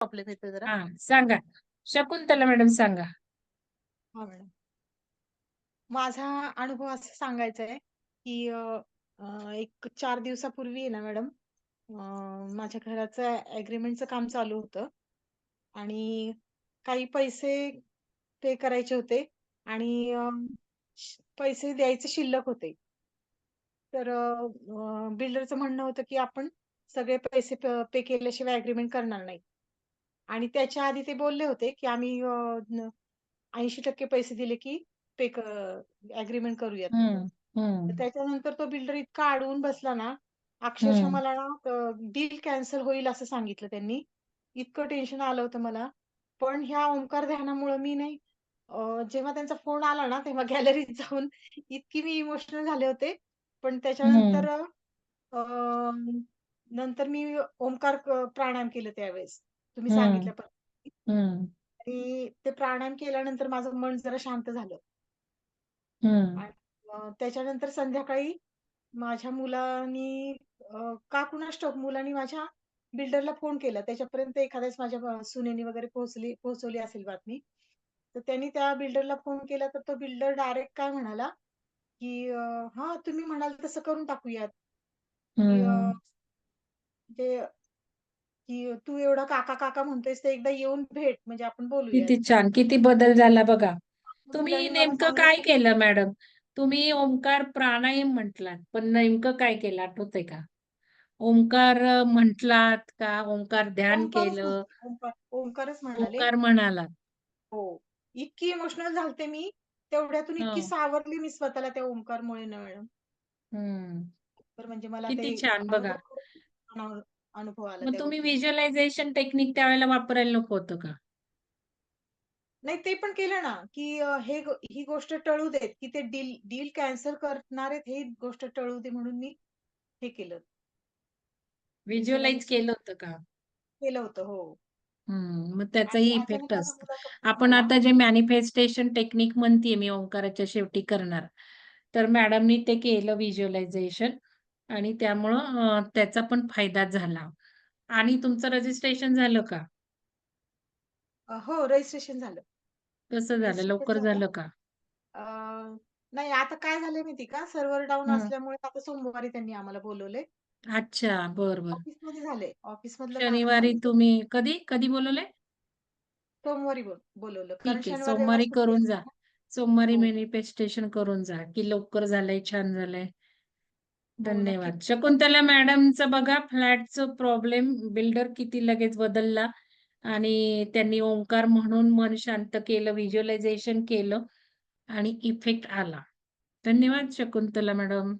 Problem येतोय जरा. हा सांगा शकुंतला मॅडम सांगा हां मॅडम. माझा अनुभव असा सांगायचा आहे, की अ, अ, एक 4 दिवसापूर्वी आहे ना मॅडम, अ, माझ्या घराचं ॲग्रीमेंटचं काम चालू होतं आणि काही पैसे पे करायचे होते आणि अ, श पैसे द्यायचे शिल्लक होते. तर बिल्डरचं म्हणणं होतं, की आपण सगळे पैसे प पे केल्याशिवाय ॲग्रीमेंट करणार नाही. आणि त्याच्या आधी ते बोलले होते, की आम्ही न 80% पैसे दिले, की पे क ॲग्रीमेंट करूयात तर त्याच्यानंतर तो बिल्डर इतका अडवून बसला ना, अक्षरशः मला ना डील कॅन्सल होईल असं सांगितलं त्यांनी. इतकं टेन्शन आलं होतं मला. पण ह्या ओंकार ध्यानामुळं मी नाही जेव्हा त्यांचा फोन आला ना, तेव्हा गॅलरीत जाऊन इतकी मी इमोशनल झाले होते. पण त्याच्यानंतर नंतर मी ओंकार प्राणायाम केलं त्यावेळेस. तुम्ही. हम्म आणि ते प्राणायाम केल्यानंतर माझं मन जरा शांत झालं. हम्म आणि त्याच्यानंतर संध्याकाळी माझ्या मुलानी का कुणास ठाऊक मुलानी माझ्या बिल्डरला फोन केला. त्याच्यापर्यंत एखाद्याच माझ्या सुनेनी वगैरे पोहोचली पोहोचवली असेल बातमी. तर त्यांनी त्या बिल्डरला फोन केला, तर तो बिल्डर डायरेक्ट काय म्हणाला, की "हां, तुम्ही म्हणाल तसं करून टाकूयात." ते की "तू एवढा काका-काका म्हणतोयस, तर एकदा येऊन भेट म्हणजे आपण बोलूयात." किती छान किती बदल झाला बघा. तुम्ही मुलांनी नेमकं काय केलं मॅडम? तुम्ही ओंकार प्राणायाम म्हटलात पण नेमकं काय केलं? आठवतंय का? ओंकार अ, म्हटलात का? ओंकार ध्यान ओंकारच केलं? म्हणाले, ओंकार ओंकारच म्हणाले. ओंकार म्हणालात. हो. इतकी इमोशनल झालते मी, तेवढ्यातून इतकी हं, सावरली मी स्वतःला त्या ओंकारमुळे ना मॅडम. हम्म. तर म्हणजे मला ते किती छान बघा. अनुभव खूप छान अनु अनुभव आला मग तुम्ही. व्हिज्युअलायझेशन टेक्निक त्यावेळेला वापरायला नको होतं का नाही ते पण केलं ना, की अ, हे गो ही गोष्ट टळू देत, की ते डील डील कॅन्सल करणार आहेत, ही गोष्ट टळू दे म्हणून मी हे केलं. व्हिज्युअलाइज केलं होतं का केलं होतं. हो. हम्म, मग आणि त्याचाही इफेक्ट असतो. आपण. आता जे मॅनिफेस्टेशन टेक्निक म्हणतीये मी ओंकाराच्या शेवटी करणार. तर मॅडमनी ते केलं व्हिज्युअलायझेशन आणि त्यामुळं त्याचा पण फायदा झाला. आणि तुमचं रजिस्ट्रेशन झालं का? अ, हो रजिस्ट्रेशन झालं. कसं झालं? रजिस्ट्रेशन लवकर झालं. झालं का? अ, नाही आता काय झालंय माहिती का, सर्व्हर डाऊन हं. असल्यामुळे आता सोमवारी त्यांनी आम्हाला बोलवलंय. अच्छा. बरं, बरं. ऑफिसमध्ये झालंय. ऑफिसमधलं काम शनिवारी झालंय. तुम्ही कधी, कधी बोलवलंय? सोमवारी बोल बोलवलं. कारण ठीक आहे. शनिवार, रविवार सोमवारी सुट्टी करून असते जा. ना. सोमवारी हो, हो. मॅनिफेस्टेशन करून जा, की लवकर झालंय, छान झालंय. हो. धन्यवाद. शकुंतला मॅडमचं बघा फ्लॅटचं प्रॉब्लेम बिल्डर किती लगेच बदलला आणि त्यांनी ओंकार म्हणून मन शांत केलं, व्हिज्युअलायझेशन केलं आणि इफेक्ट आला. धन्यवाद शकुंतला मॅडम.